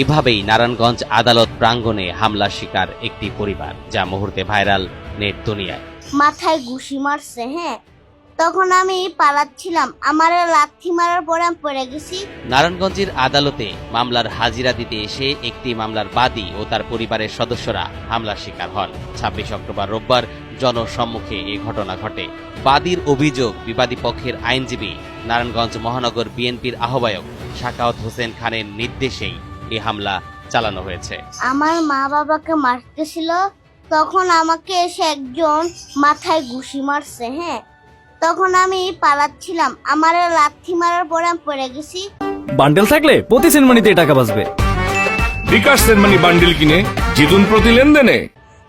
এভাবেই নারায়ণগঞ্জ আদালত প্রাঙ্গণে হামলার শিকার একটি পরিবার যা মুহূর্তে ভাইরাল নেট দুনিয়ায়। মাথায় ঘুষি মারছে হ্যাঁ? তখন আমি পালাচ্ছিলাম। আমার লাথি মারার পরে আমি পড়ে গেছি। নারায়ণগঞ্জের আদালতে মামলার হাজিরা দিতে এসে একটি মামলার বাদী ও তার পরিবারের সদস্যরা হামলার শিকার হন। ছাব্বিশ অক্টোবর রোববার জনসম্মুখে এই ঘটনা ঘটে। বাদীর অভিযোগ বিবাদী পক্ষের আইনজীবী নারায়ণগঞ্জ মহানগর বিএনপির আহ্বায়ক শাকাওয়াত হোসেন খানের নির্দেশেই এই হামলা চালানো হয়েছে। আমার মা বাবাকে মারতেছিল তখন আমাকে এসে একজন মাথায় ঘুষি মারছে হ্যাঁ। তখন আমি পালাচ্ছিলাম। আমার লাথি মারার পরে আমি পড়ে গেছি। বান্ডেল থাকলে প্রতি সেনমানিতে টাকা বাঁচবে। বিকাশ সেনমানি বান্ডিল কিনে জিতুন প্রতি লেনদেনে?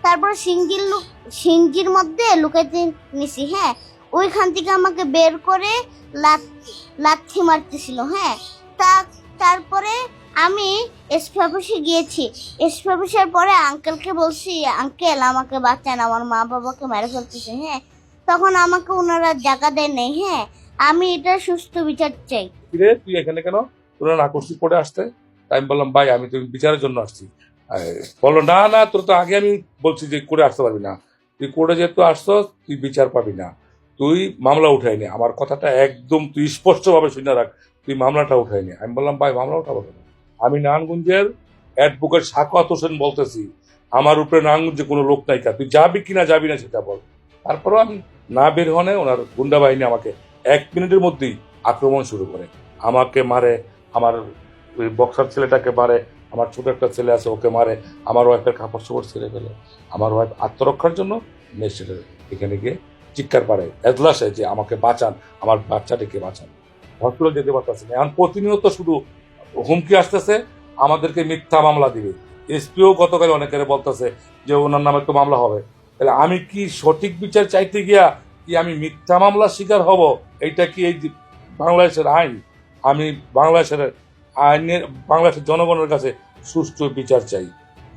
তারপর সিঙ্গির লুক সিঙ্গির মধ্যে লুকাইতে নিছি হ্যাঁ। ওইখান থেকে আমাকে বের করে লাথি লাথি মারতেছিল হ্যাঁ। তা তারপরে আমি এসপি অফিসে গিয়েছি। এসপি অফিসের পরে আঙ্কেলকে বলছি, আঙ্কেল, আমাকে বাঁচান, আমার মা বাবাকে মেরে ফেলতেছে। হ্যাঁ তখন আমাকে ওনারা জায়গা দেয় নেই। হ্যাঁ আমি এটা সুস্থ বিচার চাই। কিরে, তুই এখানে কেন? তোরা না করছিস পড়ে আসতে? তাই আমি বললাম, ভাই, আমি তো বিচারের জন্য আসছি। বলল, না না, তোর তো আগে আমি বলছি যে করে আসতে পারবি না। তুই কোর্টে যেহেতু আসছো তুই বিচার পাবি না। তুই মামলা উঠাইনি আমার কথাটা একদম তুই স্পষ্টভাবে শুনে রাখ। তুই মামলাটা উঠাইনি আমি বললাম, ভাই, মামলা উঠাবো কেন? আমি নারায়ণগঞ্জের অ্যাডভোকেট সাকাত হোসেন বলতেছি, আমার উপরে নারায়ণগঞ্জে কোনো লোক নাই কা। তুই যাবি কি না যাবি না সেটা বল। তারপরও আমি না বের হনে ওনার গুন্ডা বাহিনী আমাকে এক মিনিটের মধ্যেই আক্রমণ শুরু করে। আমাকে মারে, আমার ওই বক্সার ছেলেটাকে মারে, আমার ছোট একটা ছেলে আছে, ওকে মারে, আমার ওয়াইফের কাপড় চোপড় ছেড়ে ফেলে। আমার ওয়াইফ আত্মরক্ষার জন্য নেক্সট এখানে গিয়ে চিৎকার পারে এজলাসে যে আমাকে বাঁচান, আমার বাচ্চাটিকে বাঁচান। হসপিটাল যেতে পারতেছে না। এখন প্রতিনিয়ত শুধু হুমকি আসতেছে, আমাদেরকে মিথ্যা মামলা দিবে। এসপিও গতকাল অনেকের বলতেছে যে ওনার নামে তো মামলা হবে। তাহলে আমি কি সঠিক বিচার চাইতে গিয়া কি আমি মিথ্যা মামলার শিকার হব? এইটা কি এই বাংলাদেশের আইন? আমি বাংলাদেশের আইনের, বাংলাদেশের জনগণের কাছে সুষ্ঠু বিচার চাই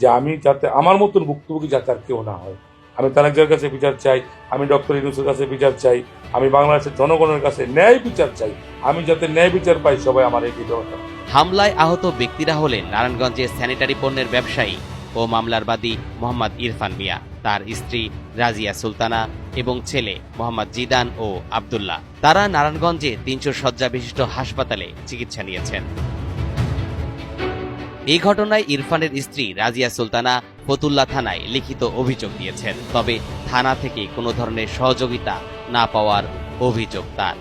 যে আমি যাতে আমার মতন ভুক্তভোগী যাতে আর কেউ না হয়। আমি তারেকের কাছে বিচার চাই, আমি ডক্টর ইউনুসের কাছে বিচার চাই, আমি বাংলাদেশের জনগণের কাছে ন্যায় বিচার চাই। আমি যাতে ন্যায় বিচার পাই, সবাই আমার এই ব্যবস্থা হামলায় আহত ব্যক্তিরা হলেন নারায়ণগঞ্জের স্যানিটারি পণ্যের ব্যবসায়ী ও মামলার বাদী মোহাম্মদ ইরফান মিয়া। তার স্ত্রী রাজিয়া সুলতানা এবং ছেলে মোহাম্মদ জিদান ও আবদুল্লাহ। তারা নারায়ণগঞ্জে তিনশো শয্যা বিশিষ্ট হাসপাতালে চিকিৎসা নিয়েছেন। এই ঘটনায় ইরফানের স্ত্রী রাজিয়া সুলতানা ফতুল্লা থানায় লিখিত অভিযোগ দিয়েছেন। তবে থানা থেকে কোনো ধরনের সহযোগিতা না পাওয়ার অভিযোগ তার।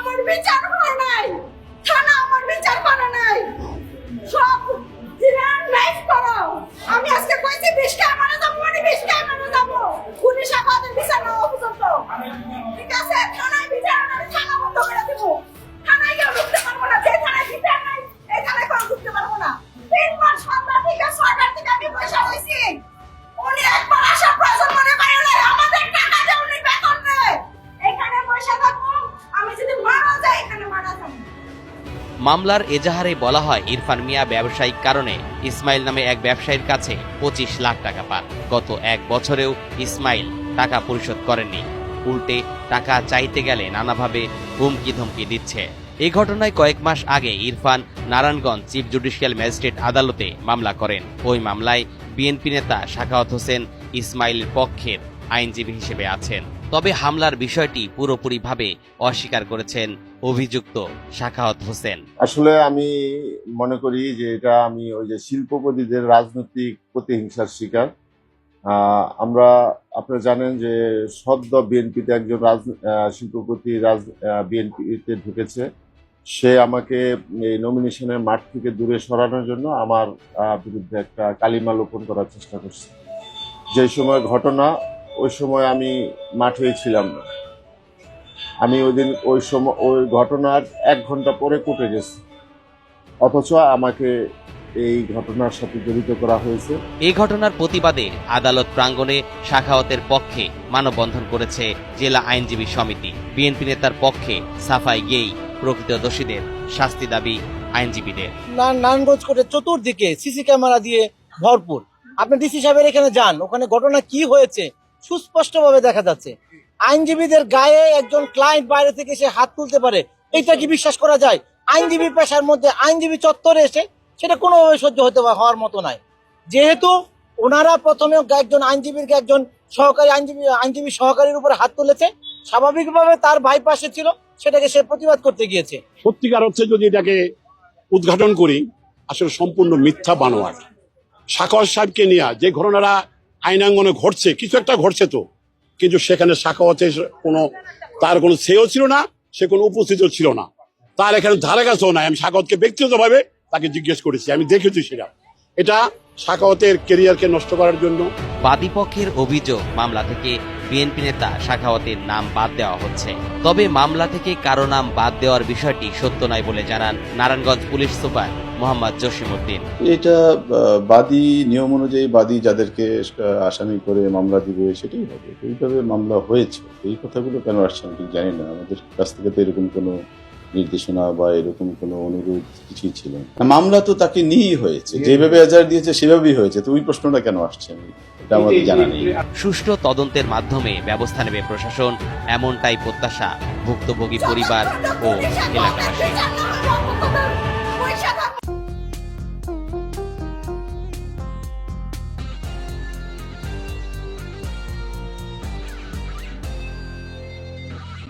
আমার বিচার হয় নাই। মামলার এজাহারে বলা হয়, ইরফান মিয়া ব্যবসায়িক কারণে ইসমাইল নামে এক ব্যবসায়ীর কাছে পঁচিশ লাখ টাকা পান। গত এক বছরেও ইসমাইল টাকা পরিশোধ করেননি। উল্টে টাকা চাইতে গেলে নানাভাবে হুমকি ধমকি দিচ্ছে। এ ঘটনায় কয়েক মাস আগে Irfan Narayanganj chief judicial magistrate আদালতে মামলা করেন। ওই মামলায় বিএনপি নেতা শাখাওয়াত হোসেন ইসমাইলের পক্ষের আইনজীবী হিসেবে আছেন। তবে হামলার বিষয়টি পুরোপুরিভাবে অস্বীকার করেছেন অভিযুক্ত শাখাওয়াত হোসেন। আসলে আমি মনে করি যে এটা আমি ওই যে শিল্পপতিদের রাজনৈতিক প্রতিহিংসার শিকার। আমরা আপনারা জানেন যে সদ্য বিএনপিতে একজন রাজ শিল্পপতি রাজ বিএনপিতে ঢুকেছে। সে আমাকে এই নমিনেশনের মাঠ থেকে দূরে সরানোর জন্য আমার বিরুদ্ধে একটা কালিমা লোপন করার চেষ্টা করছে। যে সময় ঘটনা ওই সময় আমি মাঠেই ছিলাম না। আমি ওই দিন ওই সময় ওই ঘটনার এক ঘণ্টা পরে কোর্টে গেছি। অথচ আমাকে এই ঘটনার সাথে জড়িত করা হয়েছে। এই ঘটনার প্রতিবাদে আদালত প্রাঙ্গণে শাখাওয়াতের পক্ষে মানববন্ধন করেছে জেলা আইনজীবী সমিতি। বিএনপি নেতার পক্ষে সাফাই গেই প্রকৃত দোষীদের শাস্তি দাবি আইনজীবীদের। না- নারায়ণগঞ্জ কোর্টের চতুর্দিকে সিসি ক্যামেরা দিয়ে ভরপুর। আপনি ডিসি সাহেবের এখানে যান ওখানে ঘটনা কি হয়েছে? সুস্পষ্টভাবে দেখা যাচ্ছে। আইনজীবীদের গায়ে একজন ক্লায়েন্ট বাইরে থেকে সে হাত তুলতে পারে, এটা কি বিশ্বাস করা যায়? আইনজীবী পেশার মধ্যে আইনজীবী চত্বরে এসে সেটা কোনোভাবে সহ্য হতে হওয়ার মতো নয়। যেহেতু ওনারা প্রথমে একজন আইনজীবীর একজন সহকারী আইনজীবী আইনজীবী সহকারীর উপরে হাত তুলেছে। স্বাভাবিকভাবে তার ভাই পাশে ছিল, সেটাকে সে প্রতিবাদ করতে গিয়েছে। সত্যিকার হচ্ছে যদি এটাকে উদ্ঘাটন করি, আসলে সম্পূর্ণ মিথ্যা বানোয়াট। সাকর সাহেবকে নিয়ে যে ঘটনাটা আইনাঙ্গনে ঘটছে, কিছু একটা ঘটছে তো। কিন্তু সেখানে শাখা হচ্ছে কোনো তার কোনো সেও ছিল না, সে কোনো উপস্থিত ছিল না। তার এখানে ধারে কাছেও নাই। আমি সাকাওয়াতকে ব্যক্তিগতভাবে তাকে জিজ্ঞেস করেছি, আমি দেখেছি সেটা। এটা শাখাওয়াতের কেরিয়ারকে নষ্ট করার জন্য। বাদীপক্ষের অভিযোগ মামলা থেকে বিএনপি নেতা শাখাওয়াতের নাম বাদ দেওয়া হচ্ছে। তবে মামলা থেকে কারও নাম বাদ দেওয়ার বিষয়টি সত্য নয় বলে জানান নারায়ণগঞ্জ পুলিশ সুপার মোহাম্মদ জসিমউদ্দিন। এটা বাদী নিয়ম অনুযায়ী বাদী যাদেরকে আসামি করে মামলা দিবে সেটাই হবে। এইভাবে মামলা হয়েছে। এই কথাগুলো কেন আসছে আমি ঠিক জানি না। আমাদের কাছ থেকে তো এরকম কোনো নির্দেশনা বা এরকম কোনো অনুরোধ কিছুই ছিল না। মামলা তো তাকে নিয়েই হয়েছে। যেভাবে এজার দিয়েছে সেভাবেই হয়েছে। তো ওই প্রশ্নটা কেন আসছে? আমি- আমাদের জানা নেই। সুষ্ঠু তদন্তের মাধ্যমে ব্যবস্থা নেবে প্রশাসন এমনটাই প্রত্যাশা ভুক্তভোগী পরিবার ও এলাকাবাসী